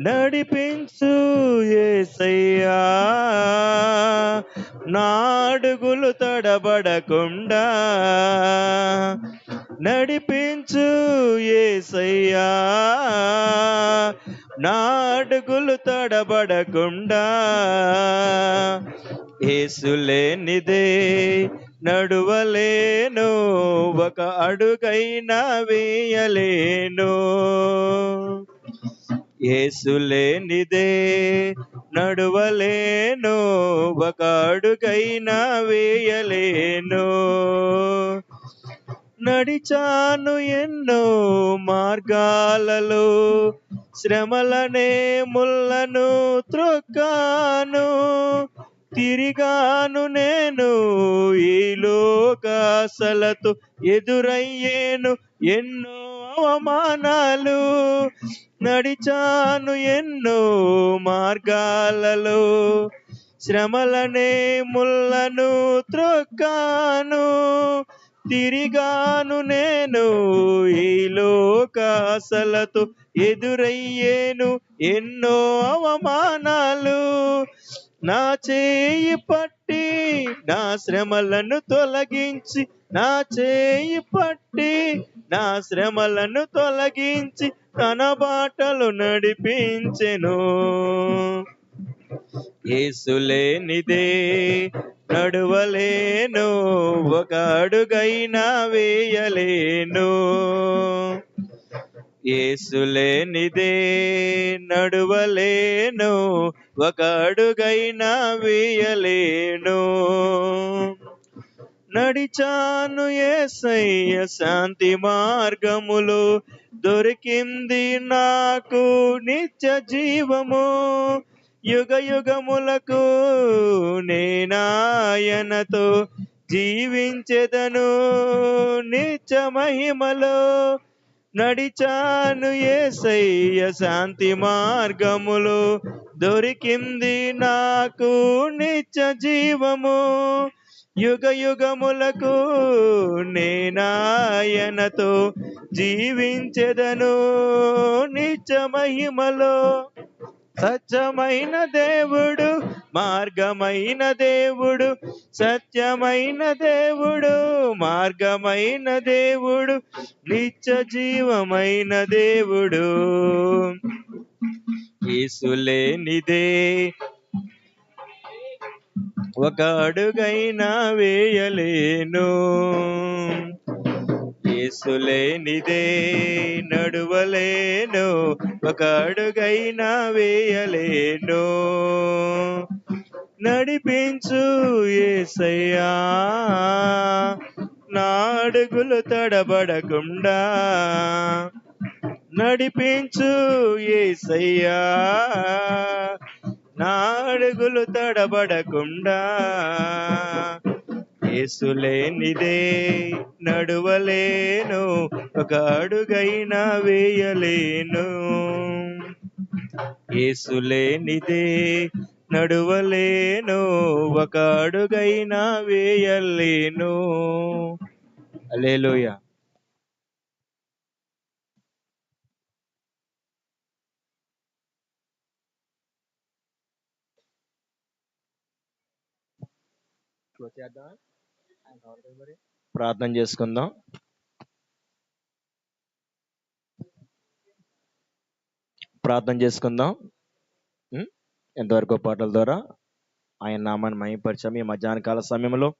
నడిపించు ఏసయ్యా. నాడుగులు తడబడకుండా నడిపించు ఏసయ్యా. నాడుగులు తడబడకుండా ఏసులేనిదే నడువలేను ఒక అడుగైనా వేయలేను. ఏసులేనిదే నడువలేను ఒక అడుగైనా వేయలేను. నడిచాను ఎన్నో మార్గాలలో శ్రమలనే ముళ్ళను త్రొక్కాను. తిరిగాను నేను ఈ లోకాసలతో ఎదురయ్యేను ఎన్నో అవమానాలు నడిచాను ఎన్నో మార్గాలలో. శ్రమలనే ముళ్ళను త్రొక్కాను తిరిగాను నేను ఈ లోకాసలతో ఎదురయ్యేను ఎన్నో అవమానాలు. నా చేయి పట్టి నా శ్రమలను తొలగించి నా చేయి పట్టి నా శ్రమలను తొలగించి తన బాటలు నడిపించెను. ఏసులేనిదే నడువలేను ఒక అడుగైనా వేయలేను. ఏసులేనిదే నడువలేను ఒక అడుగైనా వేయలేను. నడిచాను ఏసయ్య శాంతి మార్గములు. దొరికింది నాకు నిత్య జీవము. యుగ యుగములకు నేనాయనతో జీవించెదను నిత్య మహిమలో. నడిచాను ఏసయ్య శాంతి మార్గములు. దొరికింది నాకు నిత్య జీవము. యుగ యుగములకు నేనాయనతో జీవించెదను. నిత్య మహిమలో సత్యమైన దేవుడు మార్గమైన దేవుడు సత్యమైన దేవుడు మార్గమైన దేవుడు నిత్య జీవమైన దేవుడు. ఏసులేనిదే ఒక అడుగైనా వేయలేను. ఏసులేనిదే నడువలేను. ఒక అడుగైనా వేయలేను. నడిపించు ఏసయ్యా. నా అడుగులు తడబడకుండా నడిపించు ఏసయ్యా. నా అడుగులు తడబడకుండా ఏసులేనిదే నడువలేను ఒక అడుగైనా వేయలేను. ఏసులేనిదే నడువలేను ఒక అడుగైనా వేయలేను. అలేలోయా ప్రార్థన చేసుకుందాం. ప్రార్థన చేసుకుందాం. ఎంతవరకు పాటల ద్వారా ఆయన నామాన్ని మయపరిచాము ఈ మధ్యాహ్న కాల సమయంలో.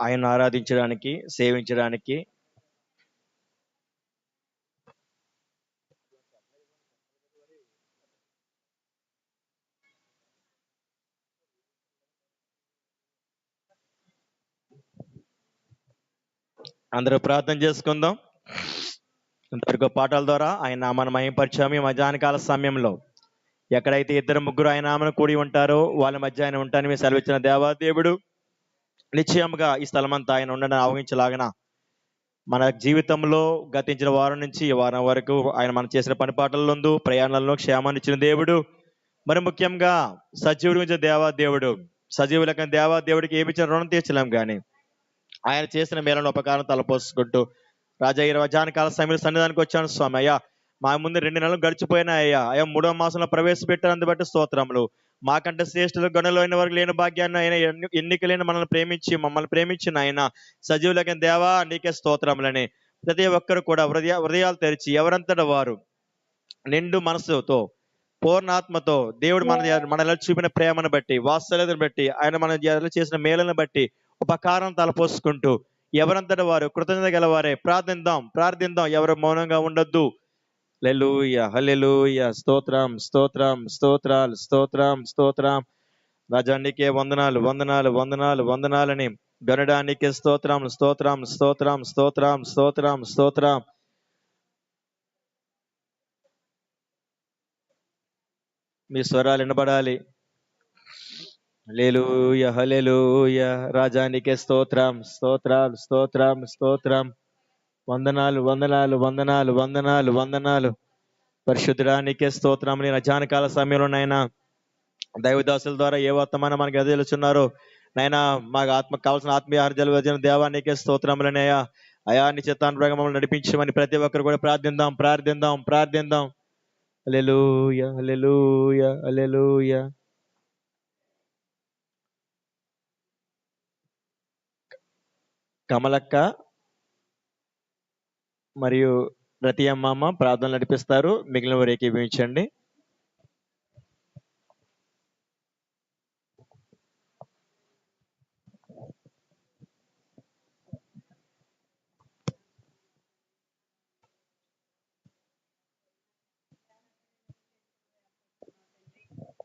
ఆయన ఆరాధించడానికి సేవించడానికి అందరూ ప్రార్థన చేసుకుందాం. ఇంతవరకు పాటల ద్వారా ఆయన నామాన్ని మయంపరిచాము ఈ మధ్యాహ్న కాల సమయంలో. ఎక్కడైతే ఇద్దరు ముగ్గురు ఆయన నామను కూడి ఉంటారో వాళ్ళ మధ్య ఆయన ఉంటాను మీరు సెలవిచ్చిన దేవా దేవుడు నిశ్చయముగా ఈ స్థలమంతా ఆయన ఉండని ఆవహించలాగన మన జీవితంలో గతించిన వారం నుంచి ఈ వారం వరకు ఆయన మనం చేసిన పని పాటల్లో ప్రయాణాల్లో క్షేమాన్ని ఇచ్చిన దేవుడు. మరి ముఖ్యంగా సజీవుడు గురించి దేవా దేవుడు దేవాదేవుడికి దేవా దేవుడికి ఏమి ఇచ్చిన రుణం తీర్చలేం కానీ ఆయన చేసిన మేలను ఉపకారం తలపోసుకుంటూ రాజా రజాన కాల సమయంలో సన్నిధానికి వచ్చాను స్వామి. అయ్యా మా ముందు రెండు నెలలు గడిచిపోయినాయి అయ్యా. అయ్యా మూడో మాసంలో ప్రవేశపెట్టినందు బట్టి స్తోత్రములు. మాకంటే శ్రేష్ఠులు గనులైన వారికి లేని భాగ్యాన్ని ఆయన ఎన్ని- ఎన్నికలేని మనల్ని ప్రేమించి మమ్మల్ని ప్రేమించిన ఆయన. సజీవులకి దేవా నీకే స్తోత్రములని. ప్రతి ఒక్కరు కూడా హృదయ హృదయాలు తెరిచి ఎవరంతట వారు? నిండు మనసుతో పూర్ణాత్మతో దేవుడు మన మనలో చూపిన ప్రేమను బట్టి వాత్సల్యతను బట్టి ఆయన మన చేసిన మేలను బట్టి ఉపకారం తలపోసుకుంటూ ఎవరంతట వారు కృతజ్ఞత గలవారే. ప్రార్థిద్దాం ప్రార్థిద్దాం ఎవరు మౌనంగా ఉండొద్దు. హల్లెలూయ హల్లెలూయ. స్తోత్రం స్తోత్రం స్తోత్రాలు స్తోత్రం స్తోత్రం. రాజానికే వందనాలు వందనాలు వందనాలు వందనాలని గనడానికి స్తోత్రం స్తోత్రం స్తోత్రం స్తోత్రం స్తోత్రం స్తోత్రం. మీ స్వరాలు వినబడాలి. హల్లెలూయ హల్లెలూయ. రాజానికే స్తోత్రం స్తోత్రాలు స్తోత్రం స్తోత్రం. వందనాలు వందనాలు వందనాలు వందనాలు వందనాలు. పరిశుద్ధుడానికే స్తోత్రం. నేను అజానకాల సమయంలో నైనా దైవదాసుల ద్వారా ఏ వర్తమానం మనకు ఎదురుచున్నారో నైనా మాకు ఆత్మ కావాల్సిన ఆత్మీయ ఆర్జలు వచ్చిన దేవానికే స్తోత్రములనయ్యా అయా నీ చిత్తానుప్రగా మమ్మల్ని నడిపించమని ప్రతి ఒక్కరు కూడా ప్రార్థిద్దాం ప్రార్థిద్దాం ప్రార్థిద్దాం అలెలుయ అలెలుయ అలెలుయ కమలక్క మరియు రతి అమ్మమ్మ ప్రార్థనలు నడిపిస్తారు. మిగిలిన వారు ఏకీభవించండి.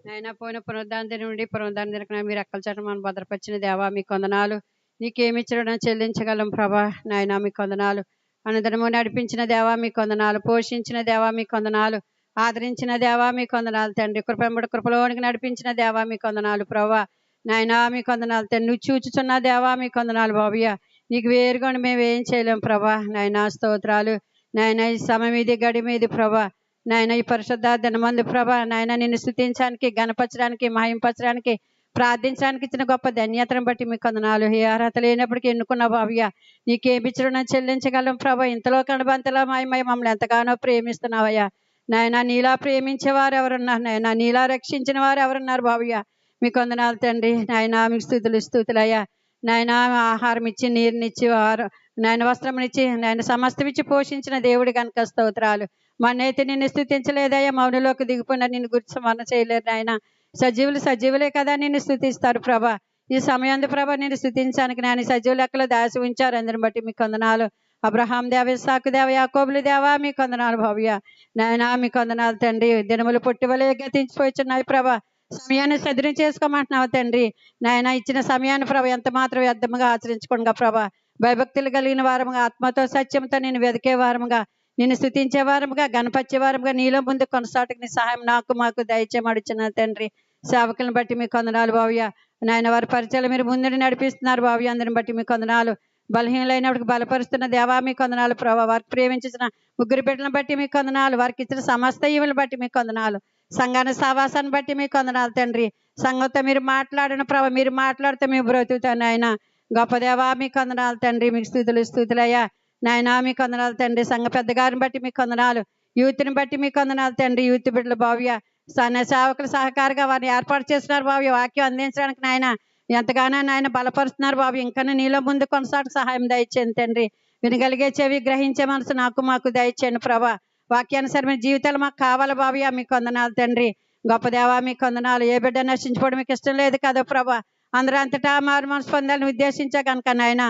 నాయన పోయిన పునరుద్ధాన నుండి పునరుద్ధాన దినకన మీరు అక్కల చట్టం మనం భద్రపరిచిన దేవా మీ కొందనాలు నీకేమిచ్చడం చెల్లించగలం ప్రభా. నాయన మీ కొందనాలు. అనుదినము నడిపించిన దేవా మీ కొందనాలు. పోషించిన దేవా మీ కొందనాలు. ఆదరించిన దేవా మీ కొందనాలు. తండ్రి కృపెంబడి కృపలోనికి నడిపించిన దేవా మీ కొందనాలు ప్రభా. నాయనా మీ కొందనాలు. తండ్రి నువ్వు చూచుచున్న దేవా మీ కొందనాలు బాబుయ్య. నీకు వేరుగా మేము ఏం చేయలేం ప్రభా. నాయనా స్తోత్రాలు. నాయన ఈ సమయం ఇది గడి మీది ప్రభా. నాయన ఈ పరిశుద్ధ దినమంది ప్రభా. నాయన నిన్ను స్థుతించడానికి గణపరచడానికి మహింపరచడానికి ప్రార్థించడానికి ఇచ్చిన గొప్ప ధన్యతను బట్టి మీకు కొందనాలు ఏ అర్హత లేనప్పటికీ ఎన్నుకున్న బాబయ్య నీకేమిచ్చడం చెల్లించగలం ప్రభా. ఇంతలో కనబంతలా మాయమై మమ్మల్ని ఎంతగానో ప్రేమిస్తున్నావయ్యా. నాయన నీలా ప్రేమించేవారు ఎవరున్నారు? నాయన నీలా రక్షించిన వారు ఎవరున్నారు బాబయ్య మీ కొందనాలు తండ్రి. నాయన మీకు స్థుతులు స్థుతులయ్యా. నాయన ఆహారం ఇచ్చి నీరునిచ్చి వారు నాయన వస్త్రమునిచ్చి నాయన సమస్తమిచ్చి పోషించిన దేవుడి కనుక స్తోత్రాలు. మన్నైతే నిన్ను స్థుతించలేదయ్యా. మౌనులోకి దిగిపోయినా నిన్ను గురించి మన చేయలేరు నాయన. సజీవులు సజీవులే కదా నిన్ను స్థుతిస్తారు ప్రభా. ఈ సమయంలో ప్రభా నేను స్థుతించానికి నేను సజీవులు లెక్కలో దాసి ఉంచారు. అందరిని బట్టి మీ కొందనాలు. అబ్రహాం దేవ ఇస్సాకు దేవ యాకోబులు దేవా మీ కొందనాలు భవ్య. నాయనా మీ కొందనాలు తండ్రి. దినములు పొట్టివలే గతించిపోయిచున్నాయి ప్రభా. సమయాన్ని సద్వినియోగం చేసుకోమంటున్నావు తండ్రి. నాయన ఇచ్చిన సమయాన్ని ప్రభ ఎంత మాత్రం వ్యర్థముగా ఆచరించుకోండిగా ప్రభా. భయభక్తులు కలిగిన వారముగా ఆత్మతో సత్యంతో నేను వెతికే వారముగా నిన్ను స్థుతించే వారముగా గణపరిచే వారముగా నీలో ముందు కొనసాటుకు నీ సహాయం నాకు మాకు దయచేయమడుచున్న తండ్రి. సేవకులను బట్టి మీ కొందనాలు బావ్య. నాయన వారి పరిచయాలు మీరు ముందుని నడిపిస్తున్నారు బావ్య. అందరిని బట్టి మీ కొందనాలు బలహీనలైనప్పటికి బలపరుస్తున్న దేవా మీ కొందనాలు ప్రభావ వారికి ప్రేమించిన ముగ్గురు బిడ్డలను బట్టి మీ కొందనాలు వారికి ఇచ్చిన సమస్త ఈవులను బట్టి మీ కొందనాలు. సంఘాన్ని సావాసాన్ని బట్టి మీ కొందనాలు తండ్రి. సంఘంతో మీరు మాట్లాడిన ప్రభ. మీరు మాట్లాడితే మేము బ్రతుకుతాను ఆయన గొప్ప దేవా మీ కొందనాలు తండ్రి. మీకు స్థుతులు స్థుతులయ్యా. నాయన మీ కొందనాలు తండ్రి సంఘ పెద్దగారిని బట్టి మీ కొందనాలు యూత్ని బట్టి మీ కొందనాలు తండ్రి యూత్ బిడ్డలు భావ్య సన్న సేవకులు సహకారంగా వారిని ఏర్పాటు చేస్తున్నారు భావ్య. వాక్యం అందించడానికి నాయన ఎంతగానో నాయన బలపరుస్తున్నారు బాబు ఇంకా నీలో ముందు కొనసాగు సహాయం దయచేయండి తండ్రి. వినగలిగే చెవి గ్రహించే మనసు నాకు మాకు దయచేయండి ప్రభా. వాక్యానుసరమైన జీవితాలు మాకు కావాలి బాబయ్య మీకు కొందనాలు తండ్రి. గొప్ప దేవా మీ కొందనాలు ఏ బిడ్డ నశించుకోవడం మీకు ఇష్టం లేదు కదా ప్రభా. అందరూ అంతటా మారు మనసు పొందాలని ఉద్దేశించా కనుక నాయన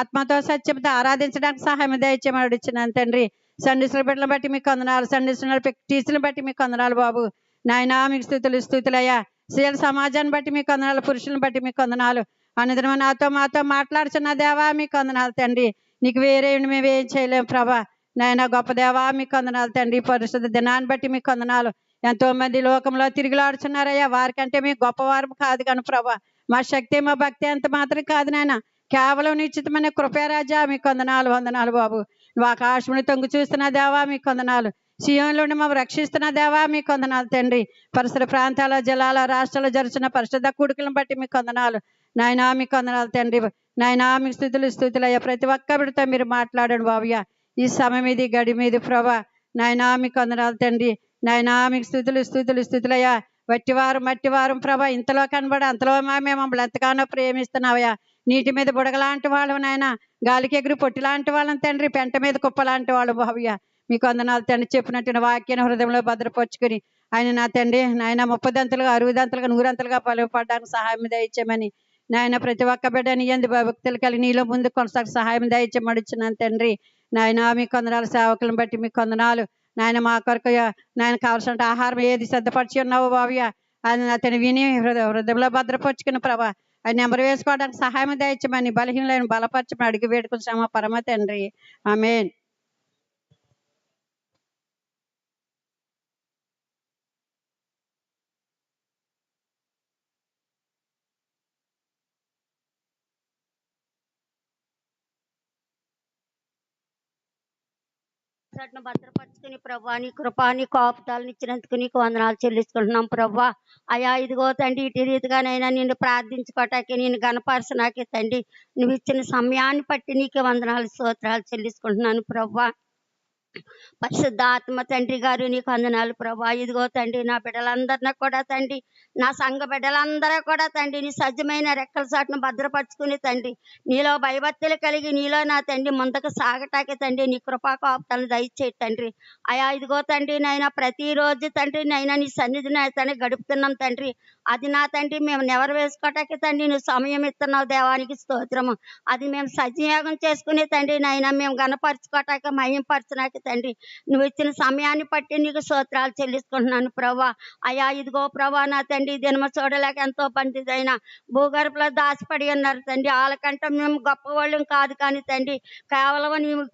ఆత్మతో సత్యంతో ఆరాధించడానికి సహాయం దయచేయమని ఇచ్చిన తండ్రి. సండిసుల బిడ్డలు బట్టి మీకు కొందనాలు సండిస్తున్న టీచర్ని బట్టి మీకు కొందనాలు బాబు. నాయన మీకు స్థుతులు స్థుతులయ్యా. స్త్రీల సమాజాన్ని బట్టి మీకు కొందనాలు పురుషులను బట్టి మీకు కొందనాలు అనుదినమ నాతో మాతో మాట్లాడుచున్న దేవా మీకు కొందనాలు తండ్రి. నీకు వేరే మేము ఏం చేయలేము ప్రభా. నాయన గొప్ప దేవా మీకు కొందనాలు తండ్రి. పరిశుద్ధ దినాన్ని బట్టి మీకు కొందనాలు ఎంతో మంది లోకంలో తిరిగిలాడుచున్నారయ్యా. వారికంటే మీ గొప్పవారం కాదు కానీ ప్రభా. మా శక్తి మా భక్తి అంత మాత్రం కాదు నాయన. కేవలం నిశ్చితమైన కృపారాజా మీకు వందనాలు వందనాలు బాబు. నువ్వు ఆకాశముని తొంగి చూస్తున్న దేవా మీకు వందనాలు సీఎంలోని మా రక్షిస్తున్న దేవా మీకు వందనాలు తండ్రి. పరిసర ప్రాంతాల జిల్లాల రాష్ట్రాల్లో జరుగుతున్న పరిశుద్ధ కూడుకులను బట్టి మీకు వందనాలు నాయనా మీకు వందనాలు తండ్రి. నాయనా మీ స్థుతులు స్థుతులు అయ్యా ప్రతి ఒక్క బిడ్డతో మీరు మాట్లాడండి బాబయ్య ఈ సమయం ఇది గడి మీది ప్రభా. నాయనా మీకు వందనాలు తండ్రి. నాయనా మీకు స్థుతులు స్థుతులు స్థుతులయ్యా. వట్టివారం మట్టివారం ప్రభా ఇంతలో కనబడ అంతలో మా మేము మమ్మల్ని ఎంతగానో ప్రేమిస్తున్నావయ్యా. నీటి మీద బుడగలాంటి వాళ్ళం నాయన గాలికి ఎగురు పొట్టి లాంటి వాళ్ళం తండ్రి పెంట మీద కుప్ప లాంటి వాళ్ళు భావ్య మీకు వందనాలు తండ్రి చెప్పినట్టు వాక్యాన్ని హృదయంలో భద్రపరుచుకుని ఆయన నా తండ్రి నాయన ముప్పదంతలుగా అరవదంతలుగా నూరంతలుగా పలుపడడానికి సహాయం దయచేయమని. నాయన ప్రతి ఒక్క బిడ్డని ఎందు భక్తులు కలిగి నీలో ముందు కొనసాగ సహాయం దయచేయమడుచున్నాను తండ్రి. నాయన మీ కొందనాలు సేవకులను బట్టి మీ కొందనాలు నాయన మా కొరకు నాయన కావాల్సిన ఆహారం ఏది సిద్ధపరిచి ఉన్నావు బావ్య అది అతను విని హృదయ హృదయంలో భద్రపరుచుకుని ప్రభా అది నెంబర్ వేసుకోవడానికి సహాయం దయచమని బలహీనలను బలపరచమని అడిగి వేడుకుంటామా పరమ తండ్రి. ఆమెన్. చట్ను భద్రపరుచుకుని ప్రభా నీ కృపా నీ కాపుతాలను ఇచ్చినందుకు నీకు వందనాలు చెల్లించుకుంటున్నాం ప్రభా అయా ఇదిగో తండ్రి ఇటు రీతిగానైనా నిన్ను ప్రార్థించుకోవటానికి నేను గణపరచనాకే తండ్రి నువ్వు ఇచ్చిన సమయాన్ని బట్టి నీకే వందనాలు స్తోత్రాలు చెల్లించుకుంటున్నాను ప్రభా పరిశుద్ధాత్మ తండ్రి గారు నీకు వందనాలు ప్రభా. ఇదిగో తండ్రి నా బిడ్డలందరినీ కూడా తండ్రి నా సంఘ బిడ్డలందరూ కూడా తండ్రి నీ సజ్జమైన రెక్కల చాటును భద్రపరుచుకుని తండ్రి నీలో భయభక్తులు కలిగి నీలో నా తండ్రి ముందుకు సాగటాకి తండ్రి నీ కృపా కాపుతాలను దయచేయి తండ్రి. అయా ఇదిగో తండ్రి నైనా ప్రతిరోజు తండ్రి నైనా నీ సన్నిధిని అయితే గడుపుతున్నాం తండ్రి. అది నా తండ్రి మేము నెవరు వేసుకోవటానికి తండ్రి నువ్వు సమయం ఇస్తున్నావు దేవానికి స్తోత్రము. అది మేము సజీయోగం చేసుకునే తండ్రి నైనా మేము గణపరచుకోవటానికి మహింపరచడానికి తండ్రి. నువ్వు ఇచ్చిన సమయాన్ని బట్టి నీకు స్తోత్రాలు చెల్లించుకుంటున్నాను ప్రభా అయా ఇదిగో ప్రభా నా తండ్రి దినమ చూడలేక ఎంతో పండిదైన భూగర్భలో దాచిపడి ఉన్నారు తండ్రి. వాళ్ళకంటే మేము గొప్పవాళ్ళం కాదు కానీ తండ్రి కేవలం నీవు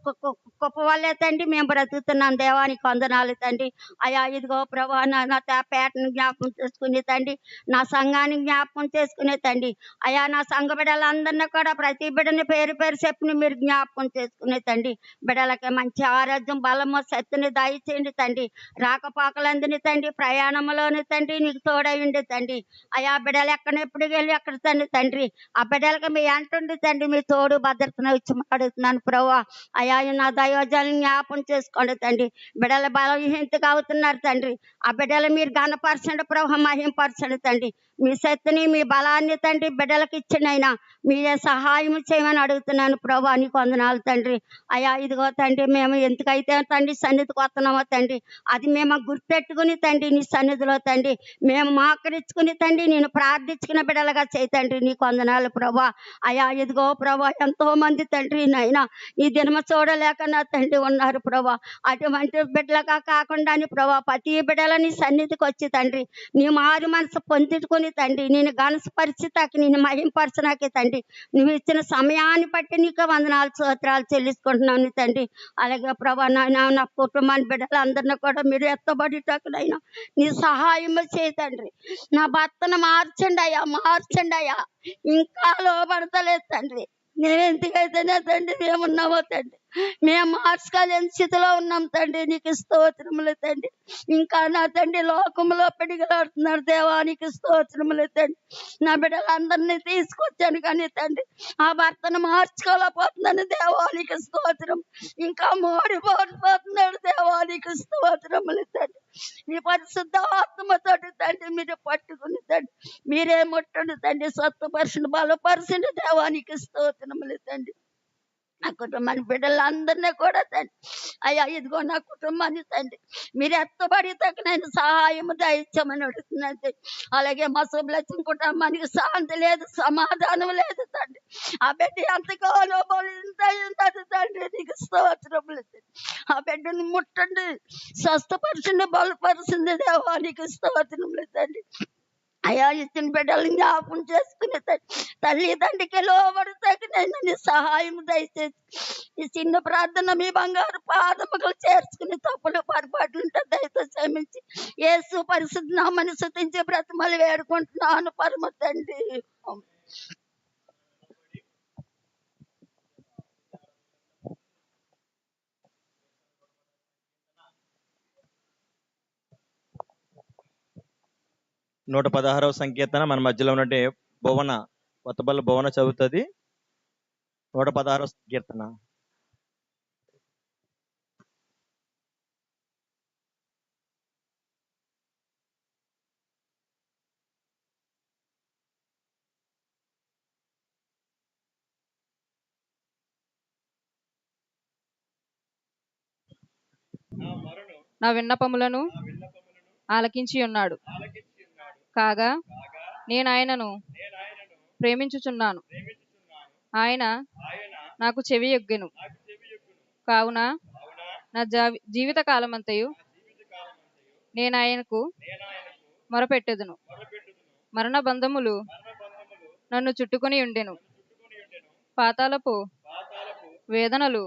గొప్ప వాళ్ళే తండ్రి. మేము బ్రతుకుతున్నాం దేవానికి వందనాలు తండ్రి. అయా ఇదిగో ప్రభా నా పేటను జ్ఞాపకం చేసుకుని తండ్రి నా సంఘాన్ని జ్ఞాపకం చేసుకునే తండ్రి. అయా నా సంఘ బిడ్డలందరినీ కూడా ప్రతి బిడ్డని పేరు పేరు చెప్పిన మీరు జ్ఞాపకం చేసుకునే తండ్రి. బిడ్డలకి మంచి ఆరోగ్యం బలము శక్తిని దయచేయండి తండ్రి. రాకపోకలందుని తండ్రి ప్రయాణంలోని తండ్రి నీకు తోడైండి తండ్రి. అయా బిడ్డలు ఎక్కడ ఎప్పుడు వెళ్ళి అక్కడ తండ్రి తండ్రి. ఆ బిడ్డలకి మీ అంటుండి తండ్రి మీ తోడు భద్రతను ఇచ్చి అడుగుతున్నాను ప్రభా అయా నా దైవజాలను జ్ఞాపం చేసుకోండి తండ్రి. బిడ్డల బలహీనతగా అవుతున్నారు తండ్రి. ఆ బిడ్డలు మీరు గణపరచండి ప్రభా మహింపరచండి తండ్రి. అండి మీ శక్తిని మీ బలాన్ని తండ్రి బిడ్డలకు ఇచ్చినైనా మీరే సహాయం చేయమని అడుగుతున్నాను ప్రభా నీకు వందనాలు తండ్రి. అయా ఇదిగో తండ్రి మేము ఎందుకైతే తండ్రి సన్నిధికి వస్తున్నామో తండ్రి అది మేము గుర్తెట్టుకుని తండ్రి నీ సన్నిధిలో తండ్రి. మేము మాకరించుకుని తండ్రి నేను ప్రార్థించుకున్న బిడ్డలుగా చేయతండ్రి నీకు వందనాలు ప్రభా. అయా ఇదిగో ప్రభా ఎంతో మంది తండ్రి నైనా ఈ దినమ చూడలేక నా తండ్రి ఉన్నారు ప్రభా. అటువంటి బిడ్డలుగా కాకుండా ప్రభా ప్రతి బిడ్డలని సన్నిధికి వచ్చి తండ్రి నీ మారు మనసు పొందుకుని తండ్రి. నేను గణపరిచితాకి నేను మహింపరచనాకి తండ్రి. నువ్వు ఇచ్చిన సమయాన్ని బట్టి నీకు వందనాలు స్తోత్రాలు చెల్లించుకుంటున్నాను తండ్రి. అలాగే ప్రభా నాయన నా కుటుంబాన్ని బిడ్డలందరినీ కూడా మీరు ఎత్తబడిటకునైనా నీ సహాయం చేయతండ్రి నా భర్తను మార్చండి అయ్యా మార్చండి అయ్యా. ఇంకా లోపడతలేదు తండ్రి. నేను ఎందుకైతేనే తండ్రి మేమున్నామో తండ్రి. మేము మార్చుకోలేని స్థితిలో ఉన్నాం తండ్రి. నీకు స్తోత్రములు తండ్రి. ఇంకా నా తండ్రి లోకంలో పెడిగలాడుతున్నారు. దేవానికి స్తోత్రములు తండ్రి. నా బిడ్డలందరినీ తీసుకొచ్చాను కానీ తండ్రి ఆ భర్తను మార్చుకోలేకపోతున్నాను. దేవానికి స్తోత్రం. ఇంకా మోడిపోతున్నాడు. దేవానికి స్తోత్రములు తండ్రి. మీ పరిశుద్ధ ఆత్మతోటి తండ్రి మీరు పట్టుకుని తండ్రి మీరే ముట్టండి తండ్రి. స్వత్వపరచండి బలపరచండి దేవానికి స్తోత్రములు తండ్రి. నా కుటుంబాన్ని బిడ్డలందరినీ కూడా తండ్రి. అయ్యా ఇదిగో నా కుటుంబాన్ని తండ్రి. మీరు ఎత్తబడి తగిన సహాయం దయచమని అడుగుతున్నది అలాగే మా శుభలక్ష్యం కుటుంబానికి శాంతి లేదు సమాధానం లేదు తండ్రి. ఆ బిడ్డ ఎంతగానో బలింతది తండ్రి? నీకు స్తోత్రములు ఆ బిడ్డని ముట్టండి స్వస్థపరిచింది బలపరిచింది దేవా నీకు స్తోత్రములు తండ్రి. అయా ఇచ్చిన బిడ్డలు జ్ఞాపకం చేసుకునే తల్లి తండ్రికి లోబడి తగిన నీ సహాయం దయచేసి ఈ చిన్న ప్రార్థన మీ బంగారు పాదములు చేర్చుకుని తప్పులు పొరపాట్లు ఉంటే దయతో క్షమించి ఏసు పరిశుద్ధ నామని శుతించి బ్రతమలు వేడుకుంటున్నాను పరమ తండ్రి. నూట పదహారవ సంకీర్తన మన మధ్యలో ఉన్న భువన కొత్తపల్లి భువన చదువుతుంది. నూట పదహారవ సంకీర్తన. నా విన్నపములను ఆలకించి ఉన్నాడు. కాగా నేను ఆయనను ప్రేమించుచున్నాను. ఆయన నాకు చెవి ఎగ్గెను కావున నా జావి జీవిత కాలమంతయు నేను ఆయనకు మొరపెట్టెదను. మరణ బంధములు నన్ను చుట్టుకొని ఉండెను. పాతాలపు వేదనలు